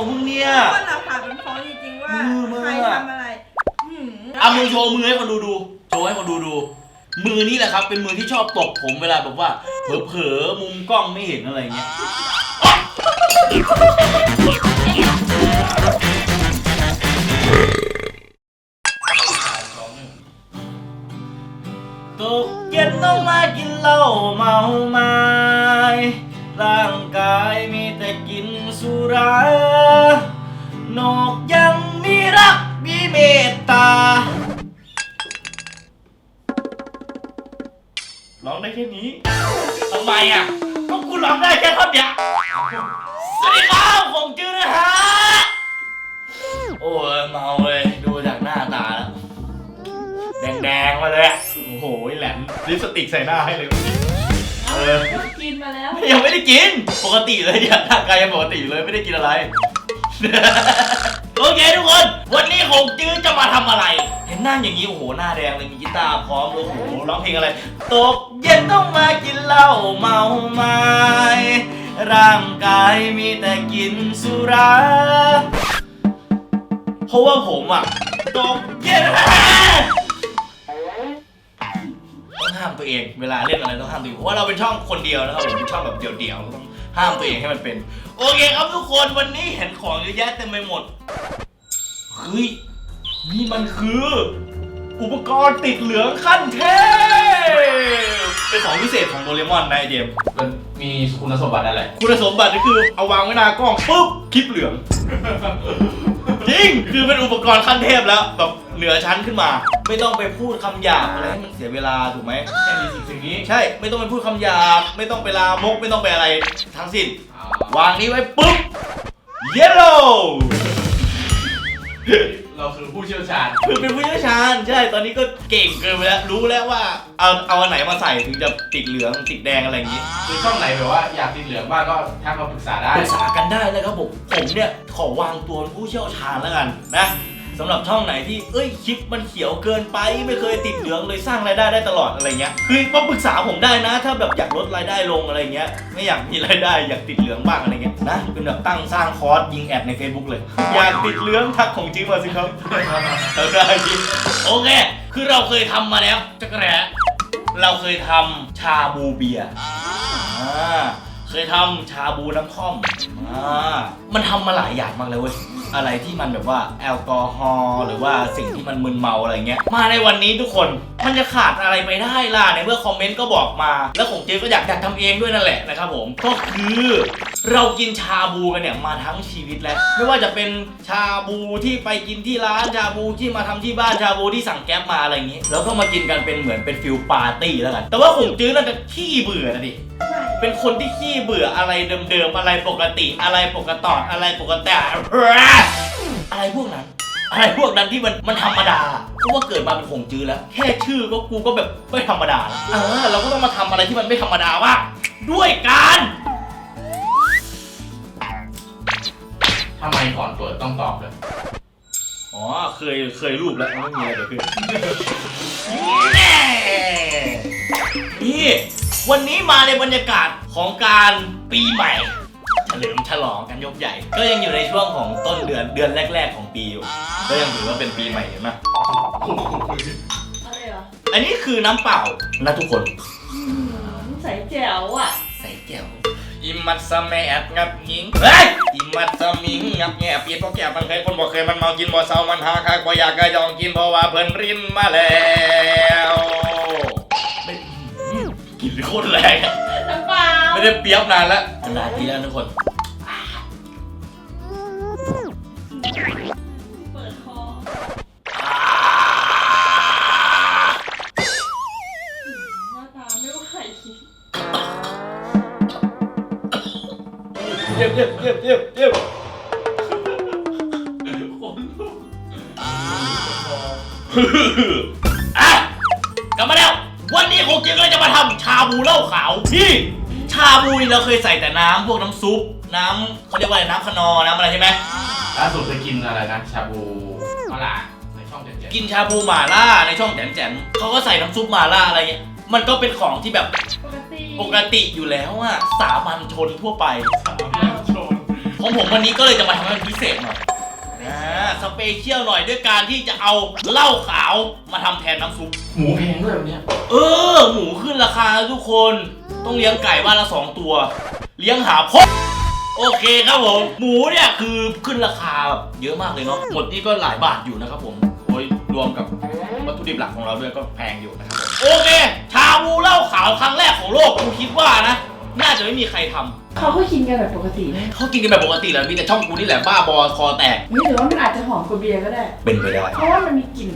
ของมึงเนี่ยว่าหลักฐานมันฟ้องจริงๆว่ามือมือ ใครทำอะไรหืมอะมึงโชว์มือให้คนดูดูโชว์ให้คนดูดู มือนี่แหละครับ เป็นมือที่ชอบตบผมเวลาแบบว่า เผลอๆมุมกล้องไม่เห็นอะไรเงี้ยตกเย็นต้องมากินเหล้าเมาไม้ร่างกายมีแต่กิน สุรา นอกยังมีรักมีเมตตา ร้องได้แค่นี้ทำไมอะก็กูร้องได้แค่ท่อนเดียวสวัสดีครับผมจื้อนะฮะ โอ้ยเมาเลยดูจากหน้าตาแล้ว แดงๆมาเลยอะโอ้โหแหลมลิปสติกใส่หน้าให้เลยเมื่อกี้ เออ กินมาแล้วยังไม่ได้กิน ปกติเลยเนี่ยร่างกายยังปกติอยู่เลยไม่ได้กินอะไร โอเคทุกคน วันนี้ของจื้อจะมาทำอะไร เห็นหน้าอย่างนี้โอ้โหหน้าแดงเลยมีกีตาร์พร้อมเลยโอ้โหร้องเพลงอะไร ตกเย็นต้องมากินเหล้าเมาไม้ร่างกายมีแต่กินสุรา เพราะว่าผมอะตกเย็น เวลาเล่นอะไรต้องห้ามตัวเองเพราะว่าเราเป็นช่องคนเดียวนะครับผมเป็นช่องแบบเดี่ยวๆก็ต้องห้ามตัวเองให้มันเป็น โอเคครับทุกคนวันนี้เห็นของเยอะแยะเต็มไปหมดเฮ้ยนี่มันคือ อุปกรณ์ติดเหลืองขั้นเทพเป็นของพิเศษของโดเรมอนนายเจมส์มันมีคุณสมบัติอะไร คุณสมบัติก็คือเอาวางไว้หน้ากล้องปุ๊บคลิปเหลือง จริง คือเป็นอุปกรณ์ขั้นเทพแล้วแบบเหนือชั้นขึ้นมา ไม่ต้องไปพูดคำหยาบอะไรให้มันเสียเวลาถูกไหม แค่มีสิ่งสิ่งนี้ใช่ ไม่ต้องไปพูดคำหยาบ ไม่ต้องไปลามก ไม่ต้องไปอะไรทั้งสิ้นวางนี้ไว้ปุ๊บ เยลโล่เราคือผู้เชี่ยวชาญคือเป็นผู้เชี่ยวชาญ ใช่ ตอนนี้ก็เก่งเกินไปแล้ว รู้แล้วว่าเอาเอาอันไหนมาใส่ถึงจะติดเหลืองติดแดงอะไรอย่างนี้ คือช่องไหนแบบว่าอยากติดเหลืองบ้างก็ทักมาปรึกษาได้ ปรึกษากันได้เลยครับผม ผมเนี่ย ขอวางตัวเป็นผู้เชี่ยวชาญแล้วกันนะ สำหรับช่องไหนที่เอ้ยคลิปมันเขียวเกินไป ไม่เคยติดเหลืองเลยสร้างรายได้ได้ตลอดอะไรเงี้ยคือมาปรึกษาผมได้นะ ถ้าแบบอยากลดรายได้ลงอะไรเงี้ยไม่อยากมีรายได้อยากติดเหลืองบ้างอะไรเงี้ยนะเป็นแบบตั้งสร้างคอร์สยิงแอดใน Facebook เลย อยากติดเหลืองทักของจริงมาสิครับเอาได้จริงโอเค คือเราเคยทำมาแล้วจักรแร้เราเคยทำชาบูเบียร์อ่าเคยทำชาบูน้ำท่อมอ่ามันทำมาหลายอย่างมากเลยเว้ย อะไรที่มันแบบว่าแอลกอฮอล์หรือว่าสิ่งที่มันมึนเมาอะไรเงี้ยมาในวันนี้ทุกคนมันจะขาดอะไรไปได้ล่ะในเมื่อคอมเมนต์ก็บอกมา แล้วของเจ๊ก็อยากอยากทำเองด้วยนั่นแหละนะครับผมก็คือเรากินชาบูกันเนี่ยมาทั้งชีวิตแล้วไม่ว่าจะเป็นชาบูที่ไปกินที่ร้านชาบูที่มาทำที่บ้านชาบูที่สั่งแก๊ปมาอะไรอย่างงี้แล้วก็มากินกันเป็นเหมือนเป็นฟิลปาร์ตี้แล้วกันแต่ว่าของจื้อน่าจะขี้เบื่อนะดิเป็นคนที่ขี้เบื่ออะไรเดิมๆอะไรปกติอะไรปกติอะไรปกติอะไรพวกนั้น อะไรพวกนั้นที่มันมันธรรมดาเพราะว่าเกิดมาเป็นคงจื้อแล้ว แค่ชื่อก็กูก็แบบไม่ธรรมดาแล้วเออเราก็ต้องมาทำอะไรที่มันไม่ธรรมดาว่างด้วยการทำไมก่อนเปิดต้องตอบเลยอ๋อเคยเคยรูปแล้วไม่มีอะไรเกิดขึ้นนี่วันนี้มาในบรรยากาศของการปีใหม่ เฉลิมฉลองกันยกใหญ่ ก็ยังอยู่ในช่วงของต้นเดือนเดือนแรก ๆ ของปีอยู่ ก็ยังถือว่าเป็นปีใหม่เห็นไหมอะไรเหรออันนี้คือน้ำเปล่านะทุกคน อืมใส่แจ๋วอะ ใส่แก้วอิมัดสแมดงับยิงเฮ้ยอิมัดสมิงงับแง่ปีพวกแก่บังเคยคนบอกเคยมันเมากินบ่เศร้ามันหาคักบ่อยากกะยองกินเพราะว่าเพิ่นรินมาแล้วไม่อื้อหือกินโคตรแรงอะน้ำเปล่า ไม่ได้เปรียบนานแล้วนานทีแล้วทุกคนเปิดคอหน้าตาไม่ไหวเยี่ยมเยี่ยมเยี่ยมเยี่ยมเยี่ยมอะกลับมาแล้ว วันนี้คงเจ๊ก็เลยจะมาทำชาบูเหล้าขาวที่ชาบูนี่เราเคยใส่แต่น้ำพวกน้ำซุป น้ำเขาเรียกว่าอะไรน้ำคนอร์น้ำอะไรใช่ไหมล่าสุดเคยกินอะไรนะ ชาบูมะลาในช่องเจ็ดเจ็ดกินชาบูหม่าล่าในช่องแจมแจมเขาก็ใส่น้ำซุปหม่าล่าอะไรเงี้ยมันก็เป็นของที่แบบปกติปกติอยู่แล้วอะสามัญชนทั่วไปชนของผมวันนี้ก็เลยจะมาทำให้มันพิเศษหน่อย อ่าสเปเชียลหน่อยด้วยการที่จะเอาเหล้าขาวมาทำแทนน้ำซุป หมูแพงด้วยวันเนี้ยเออ หมูขึ้นราคาแล้วทุกคน ต้องเลี้ยงไก่บ้านละสองตัว เลี้ยงหาพ่อโอเคครับผม หมูเนี่ยคือขึ้นราคาแบบเยอะมากเลยเนาะหมดนี่ก็หลายบาทอยู่นะครับผมโอ้ยรวมกับวัตถุดิบหลักของเราด้วยก็แพงอยู่นะครับผมโอเค ชาบูเหล้าขาวครั้งแรกของโลกกูคิดว่านะ น่าจะไม่มีใครทำเขาก็กินกันแบบปกตินะเขากินกันแบบปกติแหละมีแต่ช่องกูนี่แหละบ้าบอคอแตกหรือว่ามันอาจจะหอมกว่าเบียร์ก็ได้ เป็นไปได้ เพราะว่ามันมีกลิ่น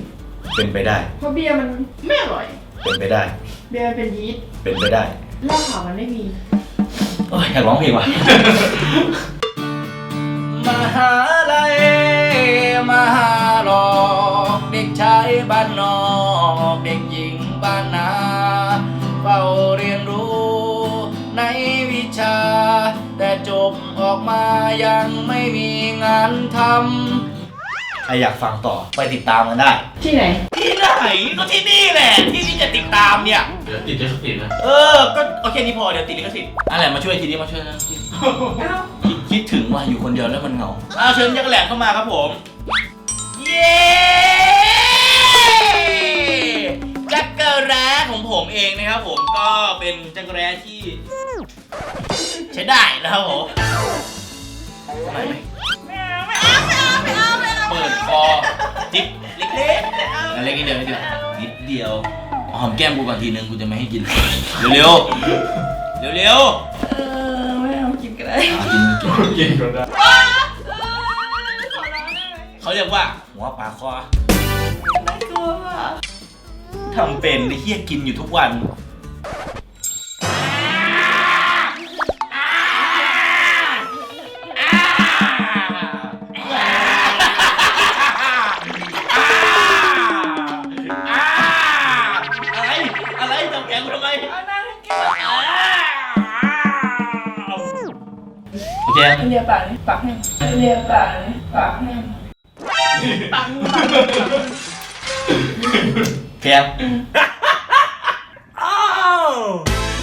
เป็นไปได้ เพราะเบียร์มันไม่อร่อย เป็นไปได้ เบียร์มันเป็นยีสต์เป็นไปได้เหล้าขาวมันไม่มี โอ้ยอยากร้องเพลงว่ะ มหาลัยมหาลอกเด็กชายบ้านนอก เด็กหญิงบ้านนาเฝ้า บออกมายังไม่มีงานทำใครอยากฟังต่อไปติดตามกันได้ ที่ไหน ที่ไหนก็ที่นี่แหละ ที่ที่จะติดตามเนี่ย เดี๋ยวติดจะสติดนะเออ ก็โอเคนี้พอเดี๋ยวติดลิขสิทธิ์อะไรมาช่วยทีนี้มาช่วยนะอ้าวคิดคิดถึงว่าอยู่คนเดียวแล้วมันเหงาอาเชิญยักษ์แหลมเข้ามาครับผม เย้จักรแร้ของผมเองนะครับผมก็เป็นจักรแร้ที่ ใช้ได้นะครับผมอะไรไหมไม่เอาไม่เอาไม่เอาไม่เอาไม่เอาเปิดคอจิ๊บเล็กๆอะไรนิดเดียวนิดเดียวนิดเดียวหอมแก้มกูก่อนทีนึงกูจะไม่ให้กิน เร็วๆเร็วเออไม่เอากินกันเลยๆอะกินกินกินก็ได้ว้าเออขอร้องได้ไหมเขาเรียกว่า หัวปลาคอน่ากลัวอะทำเป็นไอ้เฮียกินอยู่ทุกวัน โอเคเลียปากนี่ปากแห้งเลียปากนี่ปากแห้งปากปากแคม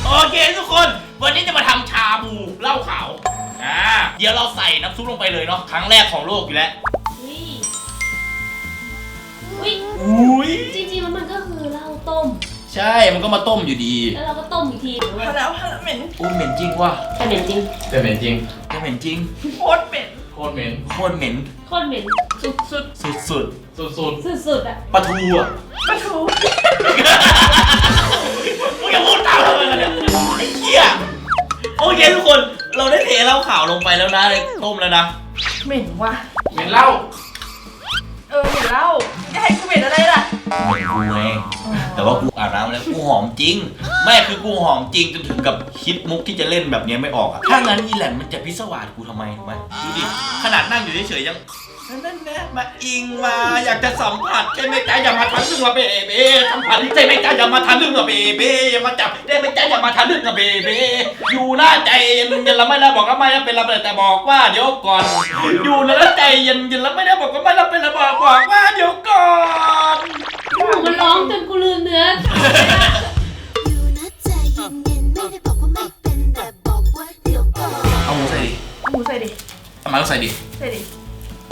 โอเคทุกคน วันนี้จะมาทำชาบูเหล้าขาว อ่า เดี๋ยวเราใส่น้ำซุปลงไปเลยเนาะ ครั้งแรกของโลกอยู่แล้วอุ้ยอุ้ยอุ้ยจริงๆแล้วมันก็คือเหล้าต้ม ใช่มันก็มาต้มอยู่ดีแล้วเราก็ต้มอีกทีหรือว่าพอแล้วพอแล้วเหม็นอุ้ยเหม็นจริงว่ะแต่เหม็นจริงแต่เหม็นจริงแกเหม็นจริงโคตรเหม็นโคตรเหม็นโคตรเหม็นโคตรเหม็นสุดสุดสุดสุดสุดๆอะๆปลาทูอะๆปลาทูมึงอย่าพูดตามเลยเนี่ยไอ้เหี้ยโอเคทุกคนเราได้เทเหล้าขาวลงไปแล้วนะในต้มแล้วนะเหม็นว่ะๆเหม็นเหล้าเออเหม็นเหล้าจะให้กูเหม็นอะไรล่ะ เหม็นกูไงแต่ว่ากูอาบน้ำแล้วกูหอมจริง แม่คือกูหอมจริงจนถึงกับคิดมุกที่จะเล่นแบบนี้ไม่ออกอะถ้างั้นอีแหลมมันจะพิศวาสกูทำไมถูกไหมดูดิขนาดนั่งอยู่เฉยๆยัง นั่นแน่มาอิงมาอยากจะสัมผัสใช่ไหมจ๊ะอย่ามาทันลึ่งอะเบเบ้สัมผัสใช่ไหมจ๊ะอย่ามาทันลึ่งอะเบเบ้อย่ามาจับได้ไหมจ๊ะอย่ามาทันลึ่งอะเบเบ้อยู่หน้าใจเย็นเย็นแล้วไม่ได้บอกว่าไม่ได้เป็นระเบิดแต่บอกว่าเดี๋ยวก่อน อยู่ในแล้วใจเย็นเย็นแล้วไม่ได้บอกว่าไม่ได้เป็นระเบิดบอกว่าเดี๋ยวก่อนหนูมันร้องจนกูลืมเนื้ออยู่นะใจเย็นๆไม่ได้บอกว่าไม่เป็นแต่บอกว่าเดี๋ยวก่อนเอาหมูใส่ดิหมูใส่ดิเอามาใส่ดิใส่ดิ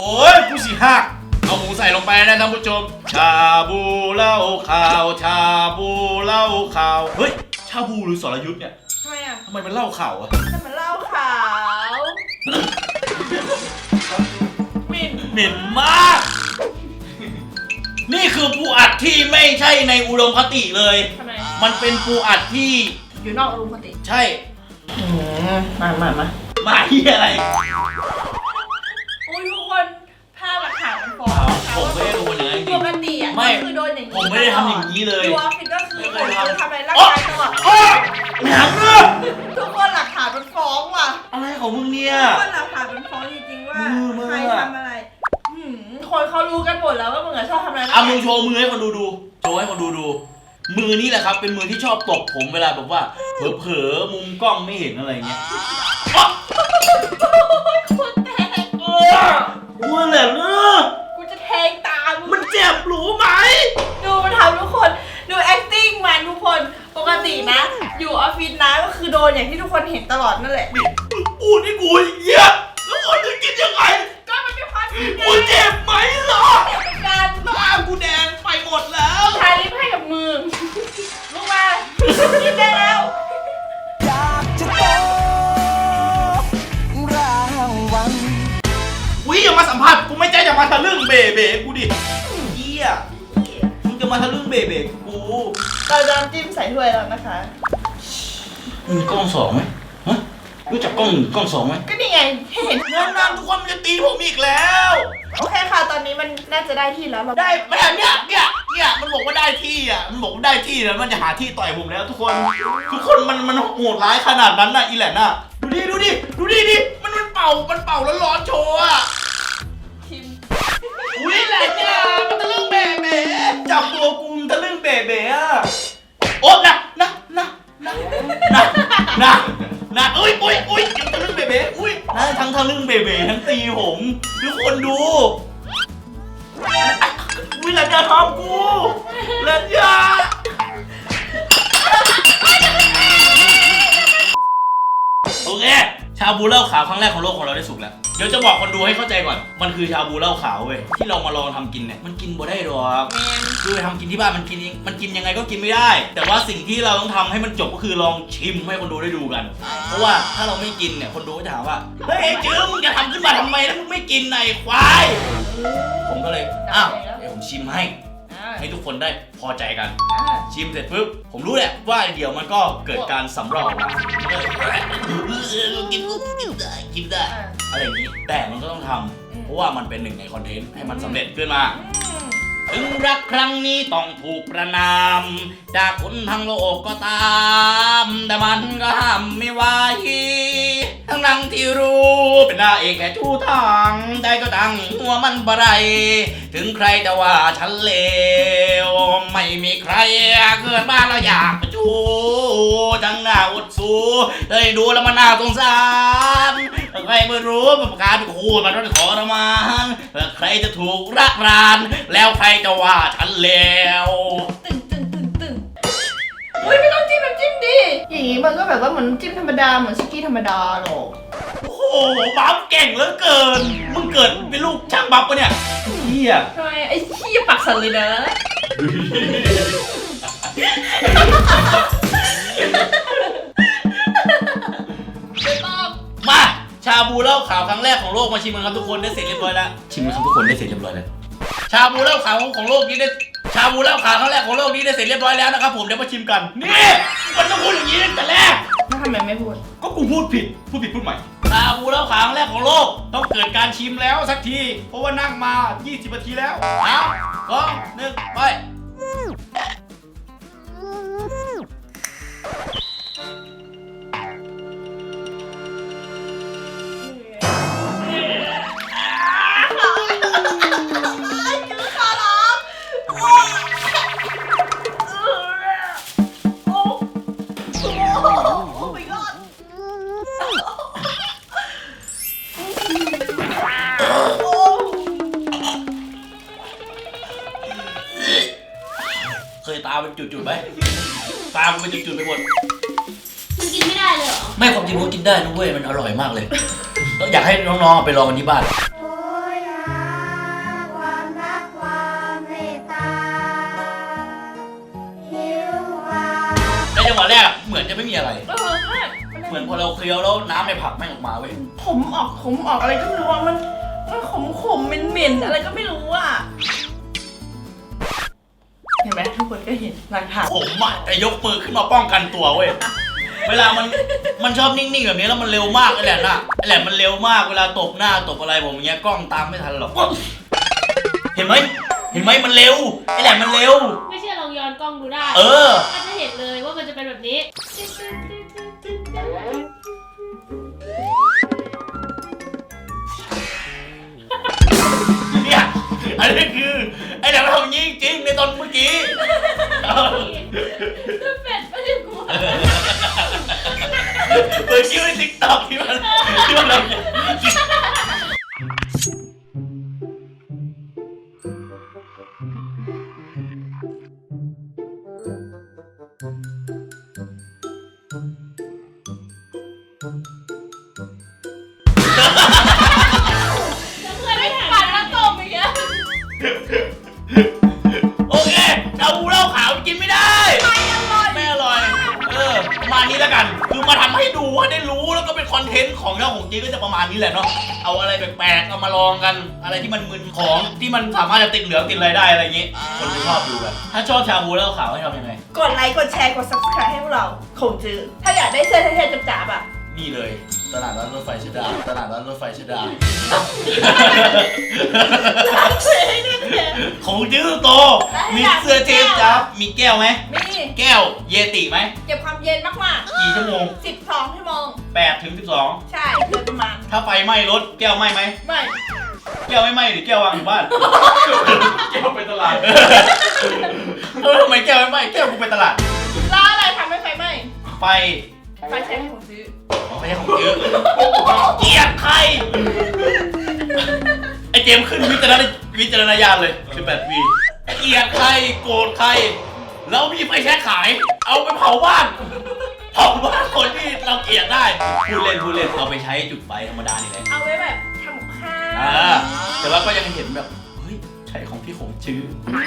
โอ้ยกูสิหักเอาหมูใส่ลงไปนะท่านผู้ชม ชาบูเหล้าขาว ชาบูเหล้าขาว เฮ้ย ชาบูหรือสรยุทธ์เนี่ยทำไมอะทำไมมันเหล้าขาวอะแต่มันเหล้าขาวเหม็นเหม็นมาก นี่คือปูอัดที่ไม่ใช่ในอุดมคติเลย ทำไมมันเป็นปูอัดที่อยู่นอกอารมณ์ปกติใช่ มามามาหมาที่อะไร โอ้ยทุกคนภาพหลักฐานมันฟ้อง ผมไม่ได้ดูมันอย่างนั้นจปริง กติอะไม่ก็คือโดนอย่างนี้ผมไม่ได้ทำอย่างนี้เลยดูออฟฟิศก็คือเคยทำอะไรร่างโอ๊ะกายตลอดโอ๊ะแหนมเนอะทุกคนหลักฐานมันฟ้องว่ะอะไรของมึงเนี่ย ทุกคนหลักฐานมันฟ้องจริงๆว่ามือมือ ใครทำอะไรหืมคนเขารู้กันหมดแล้วว่ามึงอะชอบทำอะไรเอามือโชว์มือให้คนดูดู โชว์ให้คนดูดู มือนี่แหละครับ เป็นมือที่ชอบตบผมเวลาแบบว่า เผลอๆมุมกล้องไม่เห็นอะไรเงี้ยอ๊ะคนแตก เออมือแหลมเนอ เจ็บรู้ไหม ดูมันทำทุกคนดู acting มันทุกคนปกตินะ อยู่ออฟฟิศนะก็คือโดนอย่างที่ทุกคนเห็นตลอดนั่นแหละ นี่พูดให้กูเหี้ยแล้วคนอุ้ย อีกแล้ว โอเคค่ะ ตอนนี้มันน่าจะได้ที่แล้วเราได้แบบเนี้ยเนี่ยเนี่ยมันบอกว่าได้ที่อะ มันบอกว่าได้ที่แล้วมันจะหาที่ต่อยผมแล้วทุกคน ทุกคนมันมันโหดร้ายขนาดนั้นน่ะอีแหลนน่ะ ดูดิดูดิดูดิดิ มันมันเป่า มันเป่าแล้วร้อนโชว์อะชิมอุ้ยแหลนเนี่ยมันตะลึงเบ๋เบ๋จับตัวกูมันตะลึงเบ๋เบ๋อะ โอ๊ะนะนะนะนะนะนะ นะอุ้ยอุ้ยอุ้ยยังตะลึงเบ๋เบ๋อุ้ยนะทั้งทะลึงเบ๋เบ๋ทั้งตีผมทุกคนดูอุ้ยแหลนอย่าทำกูแหลนอย่าโอเค ชาบูเหล้าขาวครั้งแรกของโลกของเราได้สุกแล้ว เดี๋ยวจะบอกคนดูให้เข้าใจก่อน มันคือชาบูเหล้าขาวเว้ย ที่เรามาลองทำกินเนี่ย มันกินบ่ได้หรอกคือไปทำกินที่บ้านมันกินเองมันกินยังไงก็กินไม่ได้ แต่ว่าสิ่งที่เราต้องทำให้มันจบก็คือลองชิมให้คนดูได้ดูกัน เพราะว่าถ้าเราไม่กินเนี่ยคนดูก็จะถามว่า เฮ้ยไอ้จื้อมึงจะทำขึ้นมาทำไมถ้ามึงไม่กินไอ้ควาย ผมก็เลย อ้าว เดี๋ยวผมชิมให้ ให้ทุกคนได้พอใจกันอ่าชิมเสร็จปุ๊บผมรู้แหละว่าเดี๋ยวมันก็เกิดการสำรอกออกมากินกูกินได้กินได้อ่าอะไรอย่างนี้แต่มันก็ต้องทำเพราะว่ามันเป็นหนึ่งในคอนเทนต์ให้มันสำเร็จขึ้นมาอืม ถึงรักครั้งนี้ต้องถูกประนาม จากคนทั้งโลกก็ตาม แต่มันก็ห้ามไม่ไหวทั้งนังที่รู้เป็นหน้าเอกแค่ชูทางได้ก็ตั้งหัวมันบะไร ถึงใครจะว่าฉันเลว ไม่มีใครเกิดมาแล้วอยากจูทั้งหน้าอดสูเลยดูแล้วมันน่าสงสารใครไม่รู้ประการคู่มันต้องทรมานใครจะถูกรักราน แล้วใครจะว่าฉันเลวตึงตึงตึงตึงอุ้ยไม่ต้องจิ้มน้ำจิ้มดิอย่างงี้มันก็แบบว่าเหมือนจิ้มธรรมดาเหมือนซุกี้ธรรมดาหรอกโอ้โหบัฟเก่งเหลือเกิน มึงเกิดเป็นลูกช่างบัฟปะเนี่ยเฮียทำไมไอ้ขี้ยปักสันเลยนะไม่ต้องมาชาบูเล้าข่าวครั้งแรกของโลกมาชิมกันครับทุกคนได้เสร็จเรียบร้อยแล้วชิมกันครับทุกคนได้เสร็จเรียบร้อยแล้ว ชาบูเหล้าขาวของโลกนี้ได้ชาบูเหล้าขาวครั้งแรกของโลกนี้ได้เสร็จเรียบร้อยแล้วนะครับผมเดี๋ยวมาชิมกันนี่มันต้องพูดอย่างนี้ตั้งแต่แรกแล้วทำไมไม่พูดก็กูพูดผิดพูดผิดพูดใหม่ชาบูเหล้าขาวครั้งแรกของโลกต้องเกิดการชิมแล้วสักที เพราะว่านั่งมา 20นาทีแล้วสามสองหนึ่งไป ได้นะเว้ยมันอร่อยมากเลยก็อยากให้น้องๆเอาไปลองกันที่บ้าน โอยหาความรักความเมตตาหิวหาในจังหวะแรกอะเหมือนจะไม่มีอะไร เออใช่เหมือนพอเราเคี้ยวแล้วน้ำในผักแม่งออกมาเว้ยผมออกผมออกอะไรก็ไม่รู้อะมันมันขมขมเหม็นเหม็นอะไรก็ไม่รู้อะเห็นไหมทุกคนก็เห็นหลักฐานผมอะจะยกมือขึ้นมาป้องกันตัวเว้ย เวลามันมันชอบนิ่งๆแบบนี้แล้วมันเร็วมากไอ้แหละน่ะไอ้แหละมันเร็วมากเวลาตบหน้าตบอะไรผมอย่างเงี้ยกล้องตามไม่ทันหรอกเห็นไหมเห็นไหมมันเร็วไอ้แหละมันเร็ว ไม่เชื่อลองย้อนกล้องดูได้เออ ก็จะเห็นเลยว่ามันจะเป็นแบบนี้ เนี่ยอันนี้คือไอ้แหละมันทำอย่างงี้จริงๆในตอนเมื่อกี้ เป็ดไม่ใช่กู เหมือนชื่อในติ๊กต็อกที่มันที่มันอะไราเนี้ย เอามาลองกัน อะไรที่มันมึนของที่มันสามารถจะติดเหลืองติดอะไรได้อะไรอย่างงี้ คนจะชอบดูกันถ้าชอบชาบูแล้วขาวให้ทำยังไง กดไลค์ กดแชร์ กด subscribe ให้พวกเราคงจื้อถ้าอยากได้เสื้อเท่ๆจับๆอะ นี่เลย ตลาดร้านรถไฟชดา ตลาดร้านรถไฟชดาของจื้อโตมีเสื้อเจมส์จับ มีแก้วไหมมีแก้วเยติไหม เก็บความเย็นมากกี่ชั่วโมงๆ 12ชั่วโมง 8ถึง12 ใช่โดยประมาณ ถ้าไฟไหม้รถแก้วไหม้ไหม ไม่ แก้วไม่ไหม้หรือแก้ววางอยู่บ้าน แก้วไปตลาด เออทำไมแก้วไม่ไหม้แก้วกูไปตลาดแล้วอะไรทำให้ไฟไหม้ไฟ ไฟใช้ให้ผมซื้อ อ๋อไม่ใช่ของเยอะเกลียดใคร ไอเจมส์ขึ้นวิจารณวิจารณญาณเลย18ปีเกลียดใครโกรธใคร แล้วมีไฟแช็กขาย เอาไปเผาบ้านเผาบ้านคนที่เราเกลียดได้พูดเล่นพูดเล่นเอาไปใช้จุดไฟธรรมดานี่แหละเอาไว้แบบทำกับข้าวอ่าแต่ว่าก็ยังเห็นแบบเฮ้ยใช้ของพี่ของชื่อ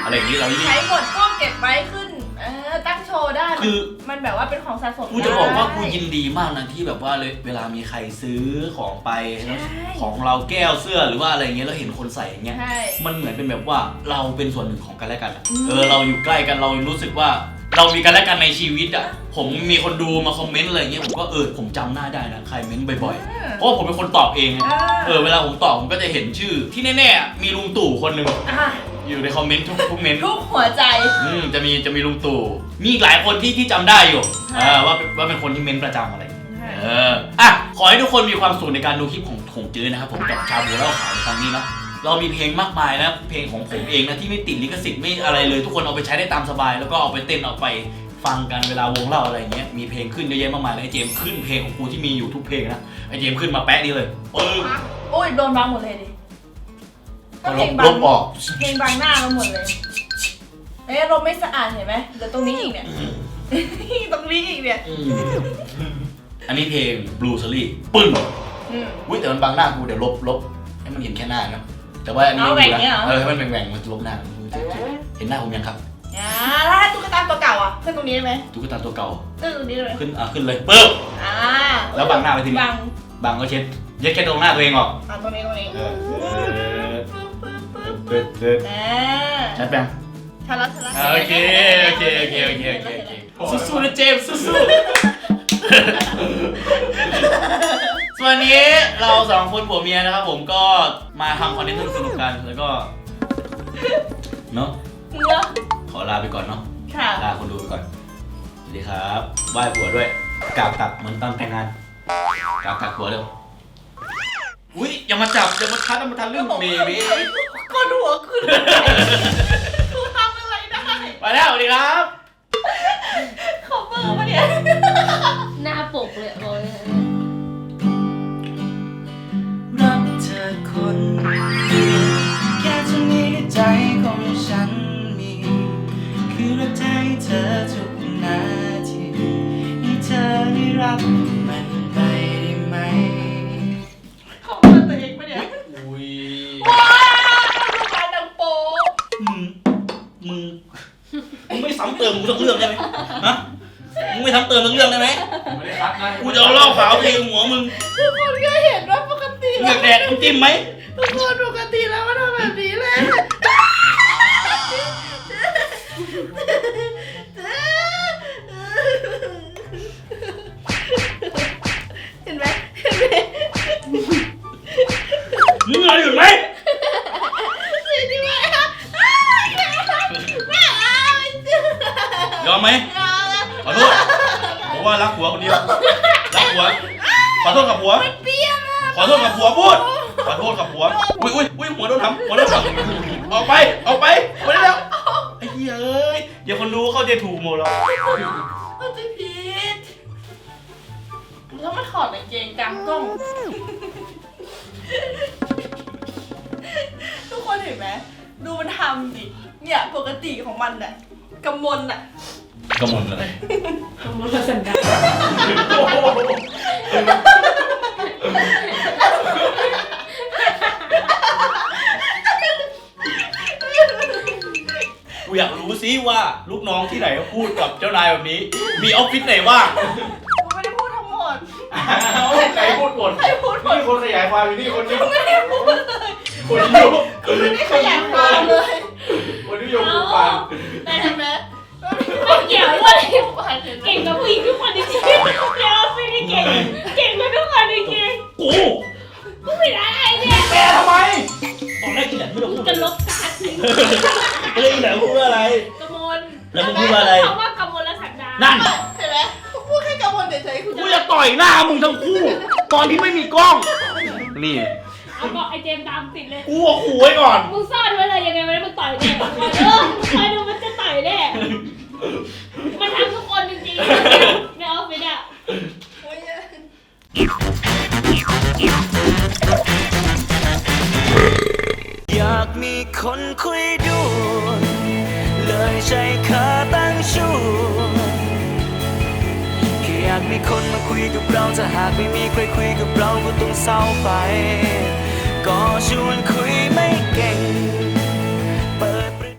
อะไรอย่างนี้เรายิ่ง ใช้หมดก็เก็บไว้ขึ้น เออตั้งโชว์ได้คือ มันแบบว่าเป็นของสะสมกูจะบอกว่าได้กูยินดีมากนะที่แบบว่าเลยเวลามีใครซื้อของไปแล้วใช่ของเราแก้วเสื้อหรือว่าอะไรเงี้ยเราเห็นคนใส่อย่างเงี้ย ใช่ มันเหมือนเป็นแบบว่าเราเป็นส่วนหนึ่งของกันและกันอะอืม เออเราอยู่ใกล้กันเรารู้สึกว่า เรามีกันและกันในชีวิตอะ ผมมีคนดูมาคอมเมนต์อะไรเงี้ยผมก็เออผมจำหน้าได้นะใครเม้นต์บ่อยๆเพราะว่าผมเป็นคนตอบเองไงอ่าเออเวลาผมตอบผมก็จะเห็นชื่อ ที่แน่ๆอะมีลุงตู่คนหนึ่ง อะ อยู่ในคอมเมนต์ทุกทุกเมนต์ทุกหัวใจ อืมจะมีจะมีลุงตู่มีอีกหลายคนที่ที่จำได้อยู่ใช่เออว่าเป็นว่าเป็นคนที่เม้นประจำอะไรอย่างเงี้ย เอออะ ขอให้ทุกคนมีความสุขในการดูคลิปของของจื้อนะครับผมกับชาวบัวเล่าขาวในครั้งนี้เนาะ เรามีเพลงมากมายนะ เพลงของผมเองนะที่ไม่ติดลิขสิทธิ์ไม่อะไรเลย ทุกคนเอาไปใช้ได้ตามสบาย แล้วก็เอาไปเต้นเอาไปฟังกันเวลาวงเล่าอะไรอย่างเงี้ย มีเพลงขึ้นเยอะแยะมากมายเลยไอ้เจมส์ขึ้นเพลงของกูที่มีอยู่ทุกเพลงนะ ไอ้เจมส์ขึ้นมาแปะนี่เลยปึ้งโอ้ยโดนบังหมดเลยดิ ก็ลเพลบงลบังบออกเพลงบังหน้าเราหมดเลยเอ๊ะลมไม่สะอาดเห็นไหมเดี๋ยวตรงนี้อีกเนี่ย ตรงนี้อีกเนี่ยอืมอันนี้เพลง Blue s e r y ปึ้งอืม อุ้ยแต่มันบังหน้ากูเดี๋ยวลบลบให้มันเห็นแค่หน้านะแต่ว่าอันนี้เอาแหว่งเนี่ยเหรอ เออให้มันแหว่งๆมันจะลบหน้าเห็นหน้าผมยังครับอ่าแล้วถ้าตุ๊กตาตัวเก่าอะขึ้นตรงนี้ได้ไหมตุ๊กตาตัวเก่าขึ้นตรงนี้ได้ไหมขึ้นอะขึ้นเลยปึ๊บ อ่าแล้วบังหน้าไปทีนี้ บังบังก็เช็ดเย็ดแค่ตรงหน้าตัวเองออก อ่าตรงนี้ตรงนี้เออ อ่าชัดแบงชาลัดชาลัดโอเคโอเคโอเคโอเคโอเคโอเคสู้ๆนะเจมส์สู้ๆส่วนนี้เราสองคนผัวเมียนะครับผมก็มาทำคอนเทนต์สนุกๆกันแล้วก็เนาะเนื้อขอลาไปก่อนเนาะค่ะลาคนดูไปก่อนสวัสดีครับไหว้ผัวด้วยกราบตักเหมือนตอนแต่งงานกราบตักผัวเร็ว อุ้ยอย่ามาจับอย่ามาทัดอย่ามาทันเรื่องเบบีก้นหัวขึ้นกูทำอะไรได้ไปแล้วสวัสดีครับขอเบอร์มาเนี่ยหน้าปกเลยบอกเลยรักเธอคนเดียวแค่เท่านี้ใจของฉันมี คือรักใจเธอทุกนาทีให้เธอได้รับ ติมกูสักเรื่องได้ไหมฮะมึงไม่ซ้ำเติมสักเรื่องได้ไหมไม่ได้คัดนะกูจะเอาเหล้าขาวเทหัวมึงทุกคนก็เห็นว่าปกติมึงอแล้ยาวกแดกน้ำจิ้มไหมทุกค ยอมไหมไม่เอาขอโทษผมว่ารักผัวคนเดียวรักผัวขอโทษกับผัว เปรี้ยวอะขอโทษกับผัวพูด ขอโทษกับผัว อุ้ยอุ้ยอุ้ยหัวโดนทำหัวโดนทำออกไปออกไปไปได้แล้วไอ้เหี้ยเอ้ยเดี๋ยวคนรู้เข้าใจถูกหมดแล้วมันจะผิดแล้วมันถอดกางเกงกลางกล้อง ทุกคนเห็นไหม ดูมันทำดิ เนี่ยปกติของมันน่ะ กำมลน่ะกระมนอะไรขโมยสันดานกูอยากรู้ซิว่าลูกน้องที่ไหนเขาพูดกับเจ้านายแบบนี้ มีออฟฟิศไหนบ้างกูไม่ได้พูดทั้งหมดอ้เอาใครพูดหมดใครพูดหมดนี่คนขยายความอยู่นี่คนเดียวไม่ได้พูดเลยคนเดียวคนไม่นี้ได้ขยายความเลยคนที่ยกมือฟังแต่เห็นไหมไม่เกี่ยวเลยเห็นไหมเก่งกับผู้หญิงทุกคนจริงๆเดี๋ยวไม่ได้เก่ง เก่งกับทุกคนจริงกูๆกูผิดอะไรเนี่ยแกทำไมตอนแรกที่ไหนพูดกูพูดจะลบการ์ดทิ้งเฮ้ยไหนพูดว่าอะไรกมลแล้วมึงพูดว่าอะไร เขาว่ากมลและสันดานนั่นเห็นไหมพูดแค่กังวลเฉยๆคุณกูจะต่อยหน้ามึงทั้งคู่ ตอนที่ไม่มีกล้อง นี่เอาก็ไอเจมส์ตามติดเลย กูเอาขู่ไว้ก่อน มึงซ่อนไว้เลยยังไงมันมันต่อยแน่เออคอยดูมันจะต่อย แน่มันทำทุกคนจริงๆในออฟฟิศอะอยอยากมีคนคุยด้วยเลยใช้ขาตั้งชูแค่อยากมีคนมาคุยกับเราถ้าหากไม่มีใครคุยกับเราก็ต้องเศร้าไป ก็ชวนคุยไม่เก่ง